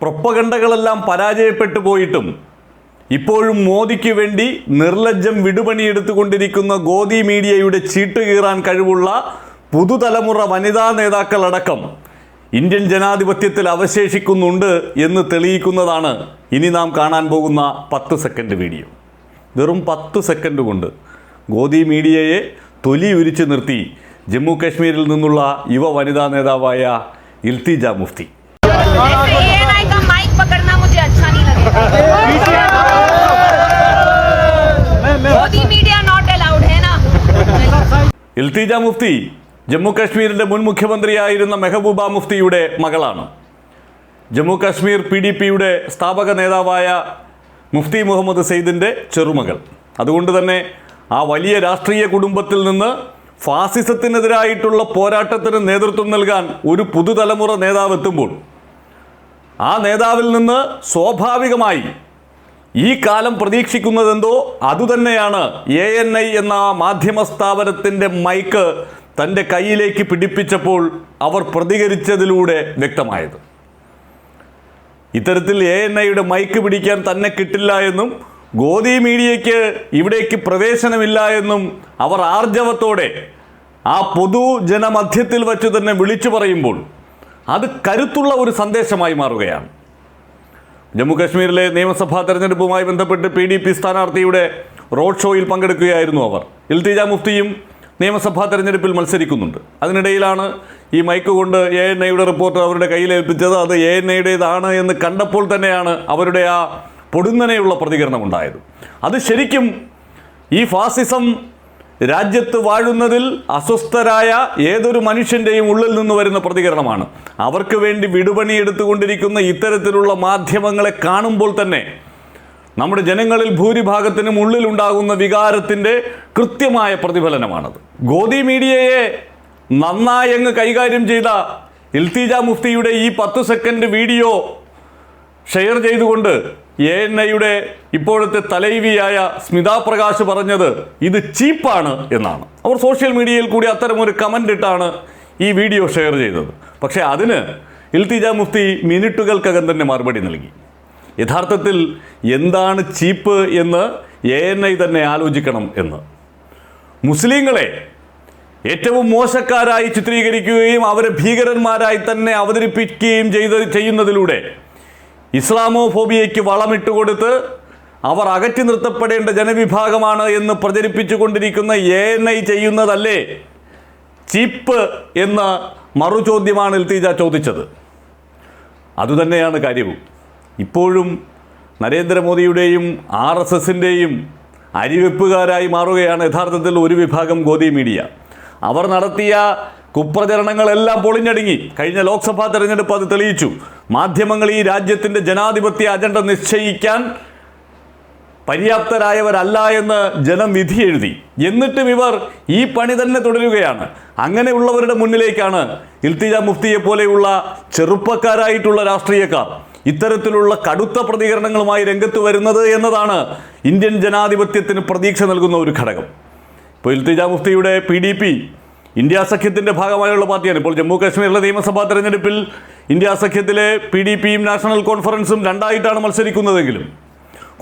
പ്രൊപ്പഗണ്ടകളെല്ലാം പരാജയപ്പെട്ടു പോയിട്ടും ഇപ്പോഴും മോദിക്ക് വേണ്ടി നിർലജ്ജം വിടുപണിയെടുത്തുകൊണ്ടിരിക്കുന്ന ഗോദി മീഡിയയുടെ ചീട്ട് കീറാൻ കഴിവുള്ള പുതുതലമുറ വനിതാ നേതാക്കളടക്കം ഇന്ത്യൻ ജനാധിപത്യത്തിൽ അവശേഷിക്കുന്നുണ്ട് എന്ന് തെളിയിക്കുന്നതാണ് ഇനി നാം കാണാൻ പോകുന്ന പത്ത് സെക്കൻഡ് വീഡിയോ. വെറും പത്ത് സെക്കൻഡ് കൊണ്ട് ഗോദി മീഡിയയെ തൊലി ഉരിച്ചു നിർത്തി ജമ്മു കാശ്മീരിൽ നിന്നുള്ള യുവ വനിതാ നേതാവായ ഇൽത്തിജ മുഫ്തി. ഇൽത്തിജ മുഫ്തി ജമ്മു കാശ്മീരിന്റെ മുൻ മുഖ്യമന്ത്രിയായിരുന്ന മെഹബൂബ മുഫ്തിയുടെ മകളാണ്. ജമ്മു കാശ്മീർ പി ഡി പിയുടെ സ്ഥാപക നേതാവായ മുഫ്തി മുഹമ്മദ് സെയ്ദിന്റെ ചെറുമകൾ. അതുകൊണ്ട് തന്നെ ആ വലിയ രാഷ്ട്രീയ കുടുംബത്തിൽ നിന്ന് ഫാസിസത്തിനെതിരായിട്ടുള്ള പോരാട്ടത്തിന് നേതൃത്വം നൽകാൻ ഒരു പുതുതലമുറ നേതാവ് എത്തുമ്പോൾ ആ നേതാവിൽ നിന്ന് സ്വാഭാവികമായി ഈ കാലം പ്രതീക്ഷിക്കുന്നതെന്തോ അതുതന്നെയാണ് എ എൻ ഐ എന്ന മാധ്യമ സ്ഥാപനത്തിന്റെ മൈക്ക് തന്റെ കയ്യിലേക്ക് പിടിപ്പിച്ചപ്പോൾ അവർ പ്രതികരിച്ചതിലൂടെ വ്യക്തമായത്. ഇത്തരത്തിൽ എ എൻ ഐയുടെ മൈക്ക് പിടിക്കാൻ തന്നെ കിട്ടില്ല എന്നും ഗോദി മീഡിയയ്ക്ക് ഇവിടേക്ക് പ്രവേശനമില്ല എന്നും അവർ ആർജവത്തോടെ ആ പൊതുജനമധ്യത്തിൽ വച്ച് തന്നെ വിളിച്ചു പറയുമ്പോൾ അത് കരുത്തുള്ള ഒരു സന്ദേശമായി മാറുകയാണ്. ജമ്മു കാശ്മീരിലെ നിയമസഭാ തെരഞ്ഞെടുപ്പുമായി ബന്ധപ്പെട്ട് പി ഡി പി സ്ഥാനാർത്ഥിയുടെ റോഡ് ഷോയിൽ പങ്കെടുക്കുകയായിരുന്നു അവർ. ഇൽത്തിജ മുഫ്തിയും നിയമസഭാ തെരഞ്ഞെടുപ്പിൽ മത്സരിക്കുന്നുണ്ട്. അതിനിടയിലാണ് ഈ മൈക്ക് കൊണ്ട് എ എൻ ഐയുടെ റിപ്പോർട്ട് അവരുടെ കയ്യിൽ ഏൽപ്പിച്ചത് അത് എ എൻ ഐയുടേതാണ് എന്ന് കണ്ടപ്പോൾ തന്നെയാണ് അവരുടെ ആ പൊടുന്നനെയുള്ള പ്രതികരണം ഉണ്ടായത്. അത് ശരിക്കും ഈ ഫാസിസം രാജ്യത്ത് വാഴുന്നതിൽ അസ്വസ്ഥരായ ഏതൊരു മനുഷ്യന്റെയും ഉള്ളിൽ നിന്ന് വരുന്ന പ്രതികരണമാണ്. അവർക്ക് വേണ്ടി വിടുപണി എടുത്തുകൊണ്ടിരിക്കുന്ന ഇത്തരത്തിലുള്ള മാധ്യമങ്ങളെ കാണുമ്പോൾ തന്നെ നമ്മുടെ ജനങ്ങളിൽ ഭൂരിഭാഗത്തിനും ഉള്ളിലുണ്ടാകുന്ന വികാരത്തിന്റെ കൃത്യമായ പ്രതിഫലനമാണത്. ഗോദി മീഡിയയെ നന്നായങ്ങ് കൈകാര്യം ചെയ്ത ഇൽത്തിജ മുഫ്തിയുടെ ഈ പത്ത് സെക്കൻഡ് വീഡിയോ ഷെയർ ചെയ്തുകൊണ്ട് എ എൻ ഐയുടെ ഇപ്പോഴത്തെ തലൈവിയായ സ്മിത പ്രകാശ് പറഞ്ഞത് ഇത് ചീപ്പാണ് എന്നാണ്. അവർ സോഷ്യൽ മീഡിയയിൽ കൂടി അത്തരമൊരു കമന്റ് ഇട്ടാണ് ഈ വീഡിയോ ഷെയർ ചെയ്തത്. പക്ഷേ അതിന് ഇൽത്തിജ മുഫ്തി മിനിറ്റുകൾക്കകം തന്നെ മറുപടി നൽകി. യഥാർത്ഥത്തിൽ എന്താണ് ചീപ്പ് എന്ന് എ എൻ ഐ തന്നെ ആലോചിക്കണം എന്ന്. മുസ്ലിങ്ങളെ ഏറ്റവും മോശക്കാരായി ചിത്രീകരിക്കുകയും അവരെ ഭീകരന്മാരായി തന്നെ അവതരിപ്പിക്കുകയും ചെയ്ത് ചെയ്യുന്നതിലൂടെ ഇസ്ലാമോഫോബിയയ്ക്ക് വളമിട്ട് കൊടുത്ത് അവർ അകറ്റി നിർത്തപ്പെടേണ്ട ജനവിഭാഗമാണ് എന്ന് പ്രചരിപ്പിച്ചു കൊണ്ടിരിക്കുന്ന എ എൻ ഐ ചെയ്യുന്നതല്ലേ? ചീപ്പ് എന്ന മറുചോദ്യമാണ് ഇൽത്തീജ ചോദിച്ചത്. അതുതന്നെയാണ് കാര്യവും. ഇപ്പോഴും നരേന്ദ്രമോദിയുടെയും ആർ എസ് എസിന്റെയും അരിവെപ്പുകാരായി മാറുകയാണ് യഥാർത്ഥത്തിൽ ഒരു വിഭാഗം ഗോദി മീഡിയ. അവർ നടത്തിയ കുപ്രചരണങ്ങളെല്ലാം പൊളിഞ്ഞടുങ്ങി. കഴിഞ്ഞ ലോക്സഭാ തെരഞ്ഞെടുപ്പ് അത് തെളിയിച്ചു. മാധ്യമങ്ങൾ ഈ രാജ്യത്തിന്റെ ജനാധിപത്യ അജണ്ട നിശ്ചയിക്കാൻ പര്യാപ്തരായവരല്ല എന്ന് ജനം വിധി എഴുതി. എന്നിട്ടും ഇവർ ഈ പണി തന്നെ തുടരുകയാണ്. അങ്ങനെയുള്ളവരുടെ മുന്നിലേക്കാണ് ഇൽത്തിജ മുഫ്തിയെ പോലെയുള്ള ചെറുപ്പക്കാരായിട്ടുള്ള രാഷ്ട്രീയക്കാർ ഇത്തരത്തിലുള്ള കടുത്ത പ്രതികരണങ്ങളുമായി രംഗത്ത് വരുന്നത് എന്നതാണ് ഇന്ത്യൻ ജനാധിപത്യത്തിന് പ്രതീക്ഷ നൽകുന്ന ഒരു ഘടകം. ഇപ്പോൾ ഇൽത്തിജ മുഫ്തിയുടെ പി ഡി പി ഇന്ത്യ സഖ്യത്തിന്റെ ഭാഗമായുള്ള പാർട്ടിയാണ്. ഇപ്പോൾ ജമ്മു കാശ്മീരിലെ നിയമസഭാ തെരഞ്ഞെടുപ്പിൽ ഇന്ത്യ സഖ്യത്തിലെ പി ഡി പിയും നാഷണൽ കോൺഫറൻസും രണ്ടായിട്ടാണ് മത്സരിക്കുന്നതെങ്കിലും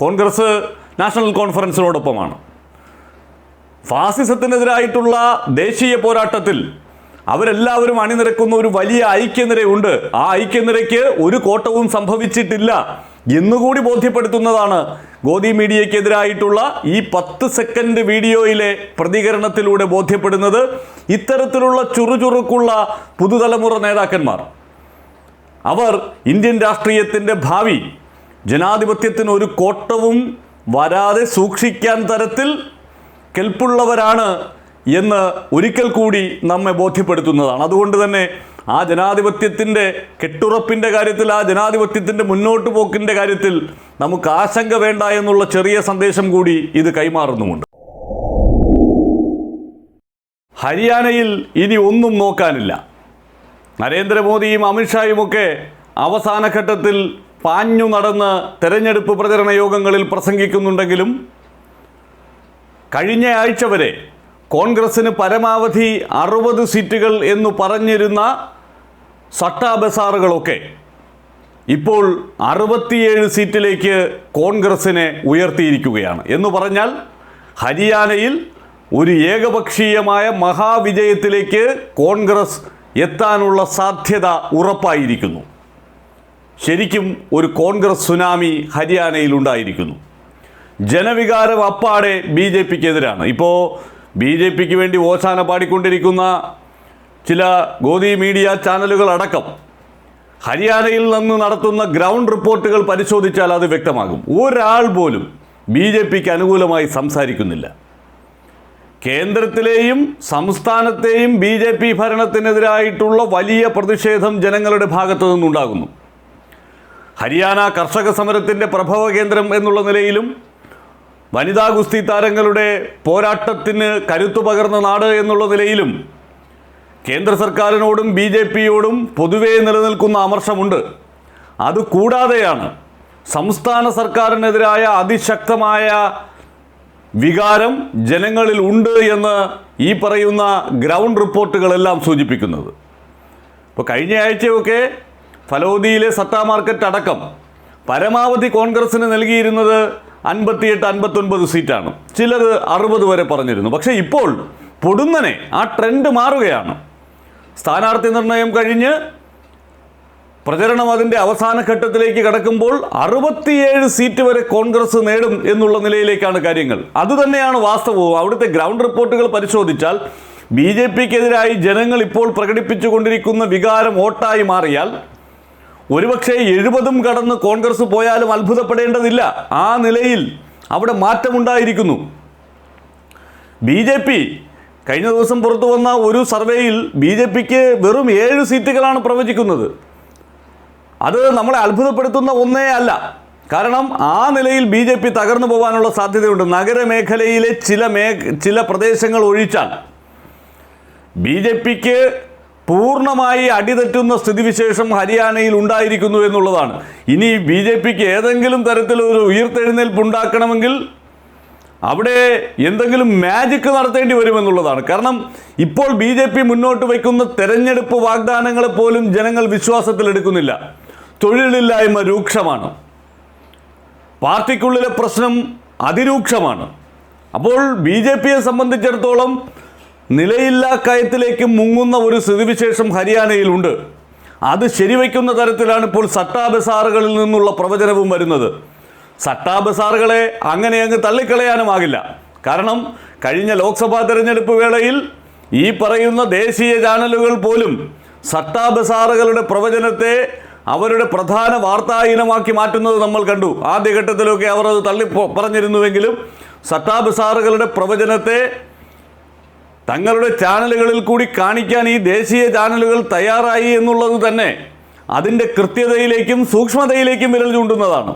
കോൺഗ്രസ് നാഷണൽ കോൺഫറൻസിനോടൊപ്പമാണ്. ഫാസിസത്തിനെതിരായിട്ടുള്ള ദേശീയ പോരാട്ടത്തിൽ അവരെല്ലാവരും അണിനിരക്കുന്ന ഒരു വലിയ ഐക്യനിരയുണ്ട്. ആ ഐക്യനിരയ്ക്ക് ഒരു കോട്ടവും സംഭവിച്ചിട്ടില്ല എന്നുകൂടി ബോധ്യപ്പെടുത്തുന്നതാണ് ഗോദി മീഡിയയ്ക്കെതിരായിട്ടുള്ള ഈ പത്ത് സെക്കൻഡ് വീഡിയോയിലെ പ്രതികരണത്തിലൂടെ ബോധ്യപ്പെടുന്നത് ഇത്തരത്തിലുള്ള ചുറുചുറുക്കുള്ള പുതുതലമുറ നേതാക്കന്മാർ. അവർ ഇന്ത്യൻ രാഷ്ട്രീയത്തിന്റെ ഭാവി ജനാധിപത്യത്തിന് ഒരു കോട്ടവും വരാതെ സൂക്ഷിക്കാൻ തരത്തിൽ കെൽപ്പുള്ളവരാണ് എന്ന് ഒരിക്കൽ കൂടി നമ്മെ ബോധ്യപ്പെടുത്തുന്നതാണ്. അതുകൊണ്ട് തന്നെ ആ ജനാധിപത്യത്തിന്റെ കെട്ടുറപ്പിന്റെ കാര്യത്തിൽ ആ ജനാധിപത്യത്തിന്റെ മുന്നോട്ട് പോക്കിന്റെ കാര്യത്തിൽ നമുക്ക് ആശങ്ക വേണ്ട എന്നുള്ള ചെറിയ സന്ദേശം കൂടി ഇത് കൈമാറുന്നുമുണ്ട്. ഹരിയാനയിൽ ഇനി ഒന്നും നോക്കാനില്ല. നരേന്ദ്രമോദിയും അമിത്ഷായുമൊക്കെ അവസാന ഘട്ടത്തിൽ പാഞ്ഞു നടന്ന് തെരഞ്ഞെടുപ്പ് പ്രചരണ യോഗങ്ങളിൽ പ്രസംഗിക്കുന്നുണ്ടെങ്കിലും കഴിഞ്ഞ ആഴ്ച വരെ കോൺഗ്രസിന് പരമാവധി അറുപത് സീറ്റുകൾ എന്ന് പറഞ്ഞിരുന്ന സട്ടാ ബസാറുകളൊക്കെ ഇപ്പോൾ അറുപത്തിയേഴ് സീറ്റിലേക്ക് കോൺഗ്രസ്സിനെ ഉയർത്തിയിരിക്കുകയാണ്. എന്ന് പറഞ്ഞാൽ ഹരിയാനയിൽ ഒരു ഏകപക്ഷീയമായ മഹാവിജയത്തിലേക്ക് കോൺഗ്രസ് എത്താനുള്ള സാധ്യത ഉറപ്പായിരിക്കുന്നു. ശരിക്കും ഒരു കോൺഗ്രസ് സുനാമി ഹരിയാനയിൽ ഉണ്ടായിരിക്കുന്നു. ജനവികാരം അപ്പാടെ ബി ജെ പിക്കെതിരാണ്. ഇപ്പോൾ ബി ജെ പിക്ക് വേണ്ടി ഓശാന പാടിക്കൊണ്ടിരിക്കുന്ന ചില ഗോദി മീഡിയ ചാനലുകൾ അടക്കം ഹരിയാനയിൽ നിന്ന് നടത്തുന്ന ഗ്രൗണ്ട് റിപ്പോർട്ടുകൾ പരിശോധിച്ചാൽ അത് വ്യക്തമാകും. ഒരാൾ പോലും ബി ജെ പിക്ക് അനുകൂലമായി സംസാരിക്കുന്നില്ല. കേന്ദ്രത്തിലെയും സംസ്ഥാനത്തെയും ബി ജെ പി ഭരണത്തിനെതിരായിട്ടുള്ള വലിയ പ്രതിഷേധം ജനങ്ങളുടെ ഭാഗത്തു നിന്നുണ്ടാകുന്നു. ഹരിയാന കർഷക സമരത്തിന്റെ പ്രഭവ കേന്ദ്രം എന്നുള്ള നിലയിലും വനിതാ ഗുസ്തി താരങ്ങളുടെ പോരാട്ടത്തിന് കരുത്തു പകർന്ന നാട് എന്നുള്ള നിലയിലും കേന്ദ്ര സർക്കാരിനോടും ബി ജെ പിയോടും പൊതുവേ നിലനിൽക്കുന്ന അമർഷമുണ്ട്. അതുകൂടാതെയാണ് സംസ്ഥാന സർക്കാരിനെതിരായ അതിശക്തമായ വികാരം ജനങ്ങളിൽ ഉണ്ട് എന്ന് ഈ പറയുന്ന ഗ്രൗണ്ട് റിപ്പോർട്ടുകളെല്ലാം സൂചിപ്പിക്കുന്നത്. ഇപ്പോൾ കഴിഞ്ഞ ആഴ്ചയൊക്കെ ഫലോദിയിലെ സത്താ മാർക്കറ്റ് അടക്കം പരമാവധി കോൺഗ്രസിന് നൽകിയിരുന്നത് അൻപത്തിയെട്ട് അൻപത്തൊൻപത് സീറ്റാണ്. ചിലത് അറുപത് വരെ പറഞ്ഞിരുന്നു. പക്ഷേ ഇപ്പോൾ പൊടുന്നനെ ആ ട്രെൻഡ് മാറുകയാണ്. സ്ഥാനാർത്ഥി നിർണയം കഴിഞ്ഞ് പ്രചരണം അതിന്റെ അവസാന ഘട്ടത്തിലേക്ക് കടക്കുമ്പോൾ അറുപത്തിയേഴ് സീറ്റ് വരെ കോൺഗ്രസ് നേടും എന്നുള്ള നിലയിലേക്കാണ് കാര്യങ്ങൾ. അതുതന്നെയാണ് വാസ്തവവും. അവിടുത്തെ ഗ്രൗണ്ട് റിപ്പോർട്ടുകൾ പരിശോധിച്ചാൽ ബി ജെ പിക്കെതിരായി ജനങ്ങൾ ഇപ്പോൾ പ്രകടിപ്പിച്ചുകൊണ്ടിരിക്കുന്ന വികാരം വോട്ടായി മാറിയാൽ ഒരുപക്ഷെ എഴുപതും കടന്ന് കോൺഗ്രസ് പോയാലും അത്ഭുതപ്പെടേണ്ടതില്ല. ആ നിലയിൽ അവിടെ മാറ്റമുണ്ടായിരിക്കുന്നു. ബി ജെ പി കഴിഞ്ഞ ദിവസം പുറത്തു വന്ന ഒരു സർവേയിൽ ബി ജെ പിക്ക് വെറും ഏഴ് സീറ്റുകളാണ് പ്രവചിക്കുന്നത്. അത് നമ്മളെ അത്ഭുതപ്പെടുത്തുന്ന ഒന്നേ അല്ല. കാരണം ആ നിലയിൽ ബി ജെ പി തകർന്നു പോകാനുള്ള സാധ്യതയുണ്ട്. നഗരമേഖലയിലെ ചില മേ ചില പ്രദേശങ്ങൾ ഒഴിച്ചാണ്. ബി ജെ പിക്ക് പൂർണമായി അടിതെറ്റുന്ന സ്ഥിതിവിശേഷം ഹരിയാനയിൽ ഉണ്ടായിരിക്കുന്നു എന്നുള്ളതാണ്. ഇനി ബി ജെ പിക്ക് ഏതെങ്കിലും തരത്തിലൊരു ഉയർത്തെഴുന്നേൽപ്പ് ഉണ്ടാക്കണമെങ്കിൽ അവിടെ എന്തെങ്കിലും മാജിക്ക് നടത്തേണ്ടി വരുമെന്നുള്ളതാണ്. കാരണം ഇപ്പോൾ ബി ജെ പി മുന്നോട്ട് വയ്ക്കുന്ന തെരഞ്ഞെടുപ്പ് വാഗ്ദാനങ്ങളെ പോലും ജനങ്ങൾ വിശ്വാസത്തിലെടുക്കുന്നില്ല. തൊഴിലില്ലായ്മ രൂക്ഷമാണ്. പാർട്ടിക്കുള്ളിലെ പ്രശ്നം അതിരൂക്ഷമാണ്. അപ്പോൾ ബി ജെ പിയെ സംബന്ധിച്ചിടത്തോളം നിലയില്ലാ കയത്തിലേക്ക് മുങ്ങുന്ന ഒരു സ്ഥിതിവിശേഷം ഹരിയാനയിലുണ്ട്. അത് ശരിവയ്ക്കുന്ന തരത്തിലാണ് ഇപ്പോൾ സട്ടാബസാറുകളിൽ നിന്നുള്ള പ്രവചനവും വരുന്നത്. സട്ടാബസാറുകളെ അങ്ങനെ അങ്ങ് തള്ളിക്കളയാനും തള്ളിക്കളയാനുമാകില്ല കാരണം കഴിഞ്ഞ ലോക്സഭാ തെരഞ്ഞെടുപ്പ് വേളയിൽ ഈ പറയുന്ന ദേശീയ ചാനലുകൾ പോലും സട്ടാബസാറുകളുടെ പ്രവചനത്തെ അവരുടെ പ്രധാന വാർത്താ ഇനമാക്കി മാറ്റുന്നത് നമ്മൾ കണ്ടു. ആദ്യഘട്ടത്തിലൊക്കെ അവർ അത് തള്ളി പറഞ്ഞിരുന്നുവെങ്കിലും സട്ടാബസാറുകളുടെ പ്രവചനത്തെ തങ്ങളുടെ ചാനലുകളിൽ കൂടി കാണിക്കാൻ ഈ ദേശീയ ചാനലുകൾ തയ്യാറായി എന്നുള്ളത് തന്നെ അതിന്റെ കൃത്യതയിലേക്കും സൂക്ഷ്മതയിലേക്കും വിരൽ ചൂണ്ടുന്നതാണ്.